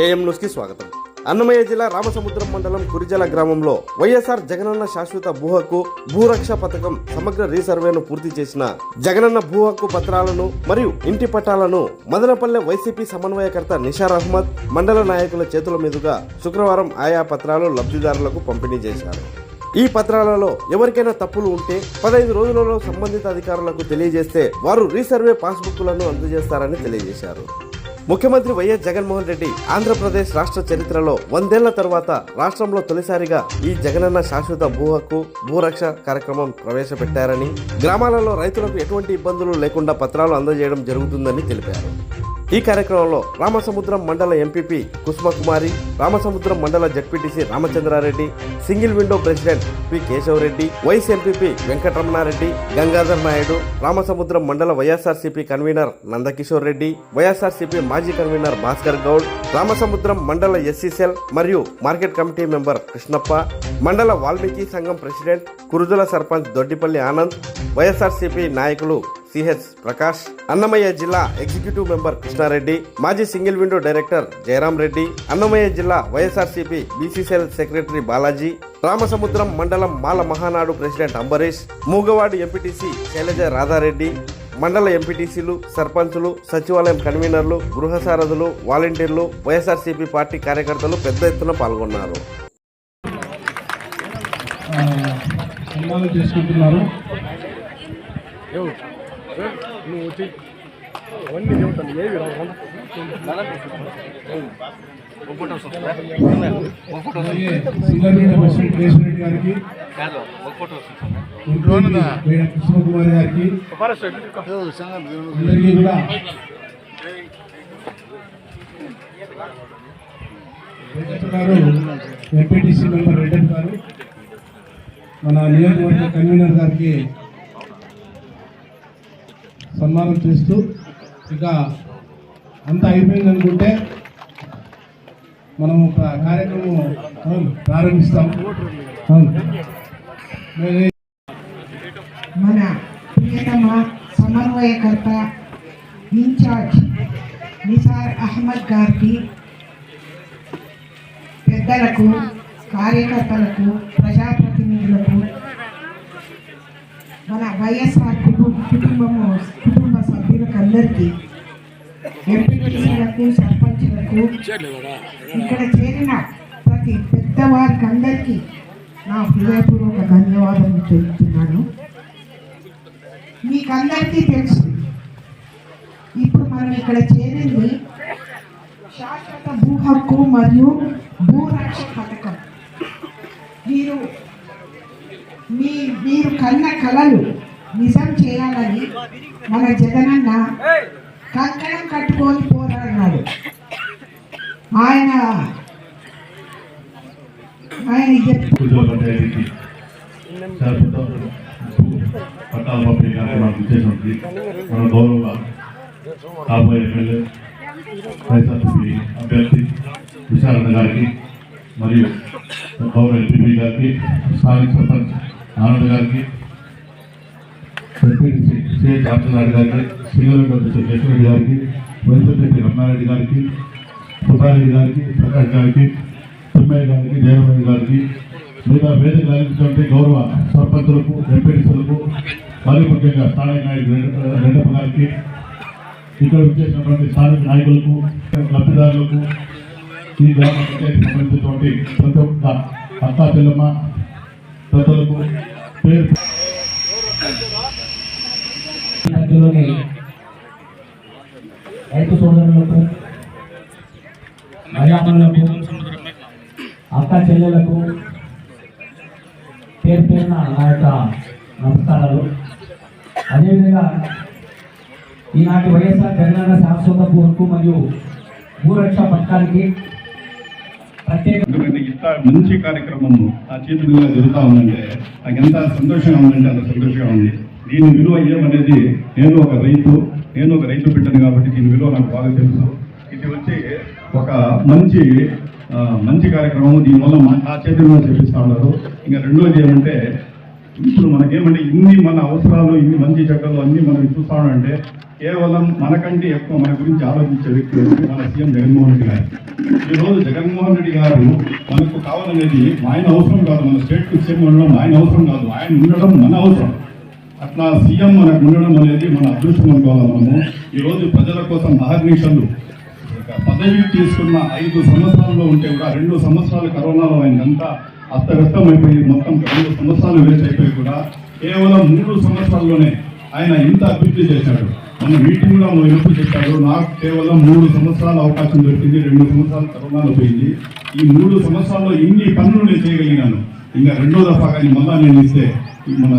AM న్యూస్కి స్వాగతం. అన్నమయ్య జిల్లా రామసముద్రం మండలం కురిజల గ్రామంలో వైఎస్ఆర్ జగనన్న శాశ్వత భూ హక్కు భూరక్ష పథకం సమగ్ర రీసర్వేను పూర్తి చేసిన జగనన్న భూ హక్కు పత్రాలను మరియు ఇంటి పట్టాలను మదనపల్లె వైసీపీ సమన్వయకర్త నిషార్ అహ్మద్ మండల నాయకుల చేతుల మీదుగా శుక్రవారం ఆయా పత్రాలు లబ్ధిదారులకు పంపిణీ చేశారు. ఈ పత్రాలలో ఎవరికైనా తప్పులు ఉంటే పదహైదు రోజులలో సంబంధిత అధికారులకు తెలియజేస్తే వారు రీసర్వే పాస్బుక్లను అందజేస్తారని తెలియజేశారు. ముఖ్యమంత్రి వైఎస్ జగన్మోహన్ రెడ్డి ఆంధ్రప్రదేశ్ రాష్ట్ర చరిత్రలో వందేళ్ళ తర్వాత రాష్ట్రంలో తొలిసారిగా ఈ జగనన్న శాశ్వత భూ హక్కు భూరక్ష కార్యక్రమం ప్రవేశపెట్టారని గ్రామాలలో రైతులకు ఎటువంటి ఇబ్బందులు లేకుండా పత్రాలు అందజేయడం జరుగుతుందని తెలిపారు. ఈ కార్యక్రమంలో రామసముద్రం మండల MPP Kusumakumari Ramasamudram mandal ZPTC Ramachandrareddy single window president P Keshavareddy vice MPP Venkataramanareddy Gangadhar Naidu Ramasamudram mandal YSRCP convener Nandakishore Reddy YSRCP మాజీ కన్వీనర్ భాస్కర్ గౌడ్ రామసముద్రం మండల ఎస్సీసెల్ మరియు మార్కెట్ కమిటీ మెంబర్ కృష్ణప్ప మండల వాల్మీకి సంఘం ప్రెసిడెంట్ కురుజుల సర్పంచ్ దొడ్డిపల్లి ఆనంద్ వైఎస్ఆర్సీపీ నాయకులు సిహెచ్ ప్రకాష్. అన్నమయ్య జిల్లా ఎగ్జిక్యూటివ్ మెంబర్ కృష్ణారెడ్డి మాజీ single window director Jayaram Reddy Annamayya జిల్లా YSRCP BCCL secretary Balaji Ramasamudram మండలం మాల మహానాడు ప్రెసిడెంట్ అంబరీష్ మూగవాడు ఎంపీటీసీ శైలజ రాధారెడ్డి మండల ఎంపీటీసీలు సర్పంచులు సచివాలయం కన్వీనర్లు గృహ సారథులు వాలంటీర్లు వైఎస్ఆర్సీపీ పార్టీ కార్యకర్తలు పెద్ద ఎత్తున పాల్గొన్నారు. చేసుకుంటున్నారు. నువ్వు వచ్చి అవన్నీ చెబుతాను ఏవి గారికి గారికి అందరికీ కూడా గారు ఎంపీటీసీ మెంబర్ రెడ్డి గారు మన నియోజకవర్గ కన్వీనర్ గారికి సన్మానం చేస్తూ ఇక అంతా అయిపోయింది అనుకుంటే మనం ఒక కార్యక్రమం ప్రారంభిస్తాం. మన ప్రియతమ సమన్వయకర్త ఇన్ఛార్జ్ నిసార్ అహ్మద్ గారికి పెద్దలకు కార్యకర్తలకు ప్రజాప్రతినిధులకు మన వైఎస్ఆర్ కుటుంబం కుటుంబము అందరికీ ఎంపీటీసీలకు సర్పంచులకు ఇక్కడ చేరిన ప్రతి పెద్దవారికి అందరికీ నా హృదయపూర్వక ధన్యవాదాలు తెలుపుతున్నాను. మీకందరికీ తెలుసు ఇప్పుడు మనం ఇక్కడ చేరింది శాశ్వత భూ హక్కు మరియు భూరక్ష పథకం. మీరు మీ మీరు కన్న కళలు నిజం చేయాలని మన జగనన్న కంకణం కట్టుకొని పోరాడినాడు. ఆయన ఆయన శాశ్వత పట్టాల పంపిణీ కార్యక్రమానికి మన గౌరవ కాబోయే ఎమ్మెల్యే వైఎస్ఆర్సీపీ అభ్యర్థి విశారణ గారికి మరియు గౌరవ ఎంపీ గారికి స్థానిక సర్పంచ్ ఆనంద్ గారికి ఎంపీటీసీ సి గారికి సింగల్ గారికి వైఎస్ఆర్సీపీ రమణారెడ్డి గారికి సుబ్బారెడ్డి గారికి ప్రకాష్ గారికి తిమ్మయ్య గారికి జయరామయ్య గారికి మిగతా వేదిక అలంకరించినటువంటి గౌరవ సర్పంచులకు ఎంపీటీసీలకు మరియు ముఖ్యంగా స్థానిక నాయకులు రెడ్డప్ప గారికి ఇక్కడ వచ్చేసినటువంటి స్థానిక నాయకులకు లబ్ధిదారులకు ఈ గ్రామ పంచాయతీ సంబంధించినటువంటి ప్రతి ఒక్క అక్కా చెల్లమ్మ ప్రజలకు పేరు మధ్యలోని రైతు సోదరులకు మర్యాదలకు అక్క చెల్లెలకు పేరు పేరున నా యొక్క నమస్కారాలు. అదేవిధంగా ఈనాటి వైఎస్ఆర్ తెలంగాణ శాశ్వత భూ హక్కు మరియు భూరక్ష పథకానికి ప్రత్యేక ఇంత మంచి కార్యక్రమం నా చేతి మీద జరుగుతూ ఉందంటే నాకు ఎంత సంతోషంగా ఉందంటే అంత సంతోషంగా ఉంది. దీని విలువ ఏమనేది నేను ఒక రైతు నేను ఒక రైతు బిడ్డను కాబట్టి దీని విలువ నాకు బాగా తెలుసు. ఇది వచ్చి ఒక మంచి మంచి కార్యక్రమం దీనివల్ల నా చేతి చేపిస్తూ ఉన్నారు. ఇంకా రెండోది ఏమంటే ఇప్పుడు మనకేమంటే ఇన్ని మన అవసరాలు ఇన్ని మంచి చెడ్డలు అన్ని మనం చూస్తామంటే కేవలం మనకంటే ఎక్కువ మన గురించి ఆలోచించే వ్యక్తి మన సీఎం జగన్మోహన్ రెడ్డి గారు. ఈరోజు జగన్మోహన్ రెడ్డి గారు మనకు కావాలనేది ఆయన అవసరం కాదు. మన స్టేట్ సీఎం ఉండడం ఆయన అవసరం కాదు. ఆయన ఉండడం మన అవసరం. అట్లా సీఎం మనకు ఉండడం అనేది మన అదృష్టం అనుకోవాలి మనము ఈ రోజు ప్రజల కోసం అహర్నిశలు పదవి తీసుకున్న ఐదు సంవత్సరాల్లో ఉంటే కూడా రెండు సంవత్సరాలు కరోనాలో ఆయనంతా అస్తవ్యస్తం అయిపోయి మొత్తం రెండు సంవత్సరాలు వేస్ట్ అయిపోయి కూడా కేవలం మూడు సంవత్సరాల్లోనే ఆయన ఇంత అభివృద్ధి చేశాడు. మన మీటింగ్లో ఎప్పుడు చెప్పాడు నాకు కేవలం మూడు సంవత్సరాల అవకాశం దొరికింది రెండు సంవత్సరాలు కరోనాలో పోయింది. ఈ మూడు సంవత్సరాల్లో ఇన్ని పనులు నేను చేయగలిగినాను ఇంకా రెండో దఫా కానీ మళ్ళా నేను ఇస్తే మన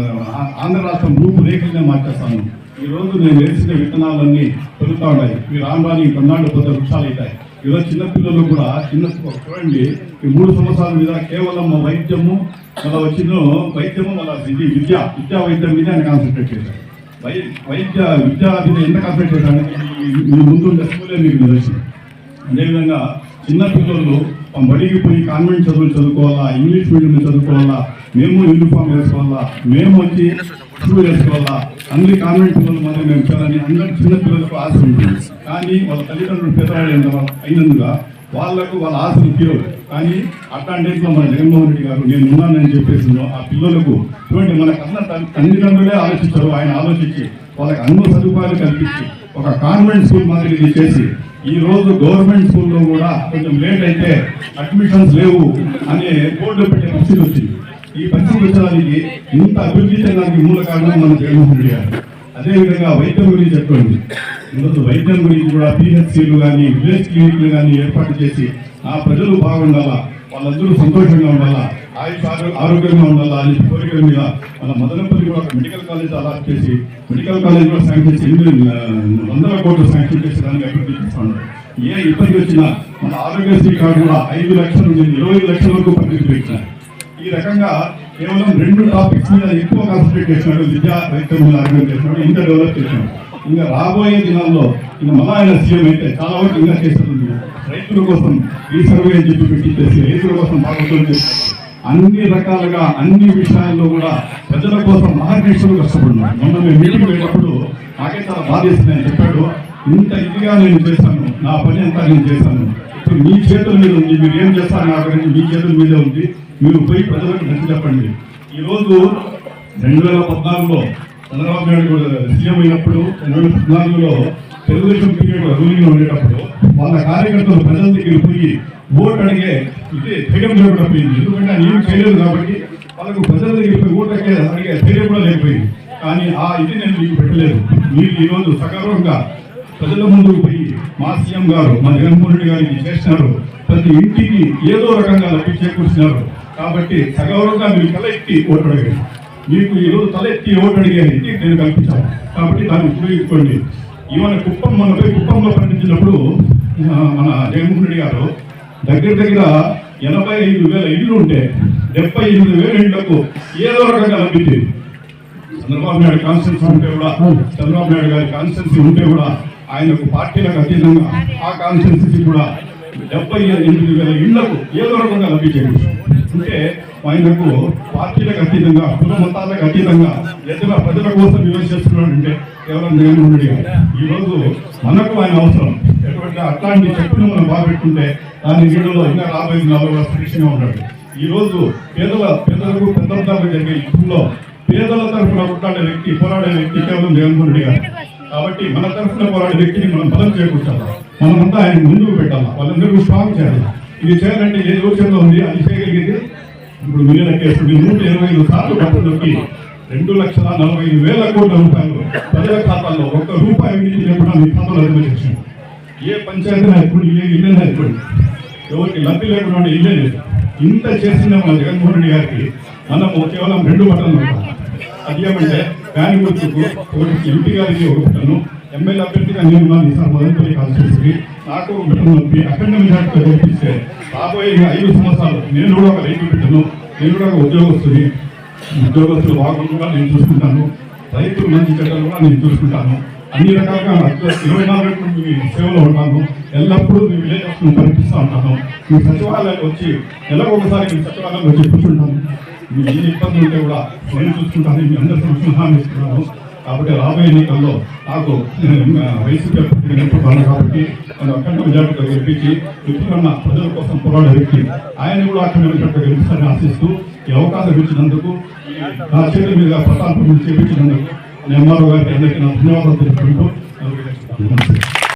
ఆంధ్ర రాష్ట్రం రూపురేఖలనే మార్చేస్తాను. ఈ రోజు నేను వేసిన విత్తనాలన్నీ పెరుగుతూ ఉన్నాయి ఈ రాను కొన్నాళ్ళు పెద్ద వృక్షాలు అవుతాయి ఈరోజు చిన్నపిల్లలు కూడా చిన్న చూడండి. ఈ మూడు సంవత్సరాల మీద కేవలం వైద్యము మళ్ళీ వచ్చిన వైద్యము మళ్ళీ ఇది విద్య విద్యా వైద్యం మీద ఆయన కాన్సన్ట్రేట్ చేశారు. వై వైద్య విద్యా మీద ఎంత కాన్సన్ట్రేట్ చేశారంటే ఈ- ముందు స్కూలే మీకు తెలిసింది అదేవిధంగా చిన్న పిల్లలు బడికి పోయి కాన్వెంట్ చదువులు చదువుకోవాలా ఇంగ్లీష్ మీడియం చదువుకోవాలా మేము యూనిఫామ్ వేసుకోవాలా మేము వచ్చి చదువు వేసుకోవాలా అన్ని కాన్వెంట్ పిల్లలు మనం మేము చదని అందరి చిన్న పిల్లలకు ఆశ ఉంటుంది. కానీ వాళ్ళ తల్లిదండ్రులు పెద్దవాళ్ళు అయినందుగా వాళ్ళకు వాళ్ళ ఆశలు ఉద్యోగం కానీ అట్లాంటి మన జగన్మోహన్ రెడ్డి గారు నేను ఉన్నానని చెప్పేసి ఆ పిల్లలకు చూడండి మన కన్న తల్లిదండ్రులే ఆలోచించారు ఆయన ఆలోచించి వాళ్ళకి అన్ని సదుపాయాలు కల్పించి ఒక కాన్వెంట్ స్కూల్ మాదిరి చేసి ఈ రోజు గవర్నమెంట్ స్కూల్లో కూడా కొంచెం లేట్ అయితే అడ్మిషన్స్ లేవు అనే బోర్డు పెట్టే పరిస్థితి వచ్చింది. ఈ పరిస్థితి వచ్చడానికి ఇంత అభివృద్ధి చెందడానికి మూల కారణం మన జగన్మోహన్ రెడ్డి గారు. అదేవిధంగా వైద్యం గురించి చెప్పండి. ఈరోజు వైద్యం గురించి కూడా పిహెచ్సిలు కానీ విలేజ్ క్లినిక్లు కానీ ఏర్పాటు చేసి ఆ ప్రజలు బాగుండాలా? వాళ్ళందరూ సంతోషంగా ఉండాలా? ఆయుష్ ఆరోగ్యంగా ఉండాలా అని కోరికల మీద మన మదనపల్లి కూడా మెడికల్ కాలేజ్ అలాట్ చేసి మెడికల్ కాలేజ్ కూడా శాంక్షన్ చేసి ఎనిమిది వందల కోట్లు శాంక్షన్ చేసి దానికి అభివృద్ధి చేస్తాను ఏ ఇబ్బంది వచ్చినా మన ఆరోగ్యశ్రీ కార్డు కూడా ఐదు లక్షల నుంచి ఇరవై ఐదు లక్షల వరకు పరిమితి పెట్టిన ఈ రకంగా కేవలం రెండు టాపిక్స్ మీద ఎక్కువ కాన్సన్ట్రేట్ చేసినాడు విద్యా రైతుల మీద ఆరోగ్యం చేసినాడు ఇంకా డెవలప్ చేసినాడు. ఇంకా రాబోయే దినాల్లో ఇంకా మళ్ళా ఆయన సీఎం అయితే చాలా వరకు ఇంకా చేస్తుంది. రైతుల కోసం ఈ సర్వే అని చెప్పి పెట్టి చేసి రైతుల కోసం బాగుంటుంది అన్ని రకాలుగా అన్ని విషయాల్లో కూడా ప్రజల కోసం మహాకృష్ణులు కష్టపడినాడు. మొన్న మేము మీటింగ్ పోయినప్పుడు నాకే చాలా బాధేస్తుంది అని చెప్పాడు. ఇంత ఇదిగా నేను చేశాను నా పని అంతా నేను చేశాను. ఇప్పుడు మీ చేతుల మీద ఉంది మీరు ఏం చేస్తారు నా గురించి మీ చేతుల మీద ఉంది. మీరు పోయి ప్రజలకు నచ్చి చెప్పండి. ఈ రోజు రెండు వేల పద్నాలుగులో చంద్రబాబు నాయుడు సీఎం అయినప్పుడు రెండు వేల పద్నాలుగులో తెలుగుదేశం పీరియడ్ రూలింగ్ ఉండేటప్పుడు వాళ్ళ కార్యకర్తలు ప్రజల దగ్గరికి పోయి ఓటు అడిగే ఇదే ధైర్యం లేకపోయింది పోయింది ఎందుకంటే ఆయన ఏం చేయలేదు కాబట్టి వాళ్ళకు ప్రజల దగ్గరికి పోయి ఓటు అడిగే అడిగే ధైర్యం కూడా లేకపోయింది. కానీ ఆ ఇది నేను మీకు పెట్టలేదు. మీరు ఈ రోజు ప్రజల ముందుకు పోయి మా సీఎం గారు మా జగన్మోహన్ రెడ్డి గారికి చేసినారు. ప్రతి ఇంటికి ఏదో రకంగా లబ్ధి చేకూర్చున్నారు కాబట్టి సగౌరవంగా మీరు తల ఎత్తి ఓటు అడిగారు మీకు ఈరోజు తల ఎత్తి ఓటు అడిగే నేను కల్పించాను కాబట్టి దాన్ని ఉపయోగించుకోండి. ఈవన కుప్పం మనపై కుప్పంలో పండించినప్పుడు మన జగన్మోహన్ రెడ్డి గారు దగ్గర దగ్గర ఎనభై ఐదు వేల ఇళ్ళు ఉంటే డెబ్బై ఎనిమిది వేల ఇళ్ళకు ఏదో రకంగా లభించింది. చంద్రబాబు నాయుడు కాన్స్టిట్యూన్సీ ఉంటే కూడా చంద్రబాబు నాయుడు గారి కాన్స్టిట్యూన్సీ ఉంటే కూడా ఆయనకు పార్టీలకు అతీతంగా ఆ కాన్స్టిట్యూన్సీ కూడా డెబ్బై ఎనిమిది వేల ఇళ్ళకు ఏదో రకంగా లభించేది అంటే ఆయనకు పార్టీలకు అతీతంగా కుల మతాలకు అతీతంగా ఎదురు ప్రజల కోసం విమర్శ చేస్తున్నాడంటే కేవలం జగన్మోహన్ రెడ్డి గారు. ఈ రోజు మనకు ఆయన అవసరం. ఎటువంటి అట్లాంటి చెప్పులు మనం బాగుపెట్టుకుంటే దాని నీళ్ళలో ఇంకా రాబోయే నాలుగు సురక్షంగా ఉంటాడు ఈ రోజు పేదల పేదలకు పెద్ద జరిగే యుద్ధంలో పేదల తరఫున కొట్లాడే వ్యక్తి పోరాడే వ్యక్తి కేవలం జగన్మోహన్ రెడ్డి గారు. కాబట్టి మన తరఫున పోరాడే వ్యక్తిని మనం బలం చేకూర్చాలి? మనమంతా ఆయన ముందుకు పెట్టాలి? వాళ్ళందరూ స్ట్రాంగ్ చేయాలి? ఇది చేయాలంటే ఏ యోచనలో ఉంది అది చేయగలిగేది? ఇప్పుడు మీరు కేసులు నూట ఇరవై ఐదు సార్లు పట్టులోకి రెండు లక్షల నలభై ఐదు వేల కోట్ల రూపాయలు ప్రజల ఖాతాల్లో ఒక్క రూపాయి అవినీతి లేకుండా మీ ఖాతాలో జమ ఏ పంచాయతీ ఎప్పుడు ఏ ఇల్లు ఎప్పుడు ఎవరికి లబ్ధి లేకుండా ఇల్లే లేదు. ఇంత చేసిన మన జగన్మోహన్ రెడ్డి గారికి. మనము కేవలం రెండు బట్టలు అది ఏమంటే ఫ్యాన్ గుర్తుకు ఒకటి ఎంపీ గారికి ఒక ఎమ్మెల్యే అభ్యర్థిగా నేను ఉన్నాను ఈసారి మొదలుపల్లి కాల్చేసి నాకు ఒక నొప్పి అఖండ మెజార్టీతో గెలిపిస్తే రాబోయే ఐదు సంవత్సరాలు నేను కూడా ఒక రైతు బిడ్డను నేను కూడా ఒక ఉద్యోగస్తుని. ఉద్యోగస్తులు బాగుండగా నేను చూసుకుంటాను. రైతులు మంచి చెడ్డలు కూడా నేను చూసుకుంటాను. అన్ని రకాలుగా ఇరవై నాలుగు మీ సేవలో ఉంటాను. ఎల్లప్పుడూ మీ విలేజెస్ కనిపిస్తూ ఉంటాను. మీ సచివాలయానికి వచ్చి నెలకు ఒకసారి మీ సచివాలయానికి వచ్చి కూర్చుంటాను. మీ ఏ ఇబ్బంది ఉంటే కూడా నేను చూసుకుంటాను మీ అందరి సమస్యలు హామీ ఇస్తున్నాను. కాబట్టి రాబోయే ఎన్నికల్లో నాకు వైసీపీ అభ్యర్థిగా కాబట్టి నన్ను అఖండ మెజార్టీతో గెలిపించి ఇప్పుడున్న ప్రజల కోసం పోరాడే వ్యక్తి ఆయన కూడా అఖండ మెజార్టీతో గెలిపిస్తారని ఆశిస్తూ ఈ అవకాశం ఇచ్చినందుకు నా చేతుల మీద ప్రతాపం చేపించినందుకు నేను ఎంఆర్ఓ గారికి అందరికీ నా ధన్యవాదాలు తెలుపుకుంటూ నమస్తే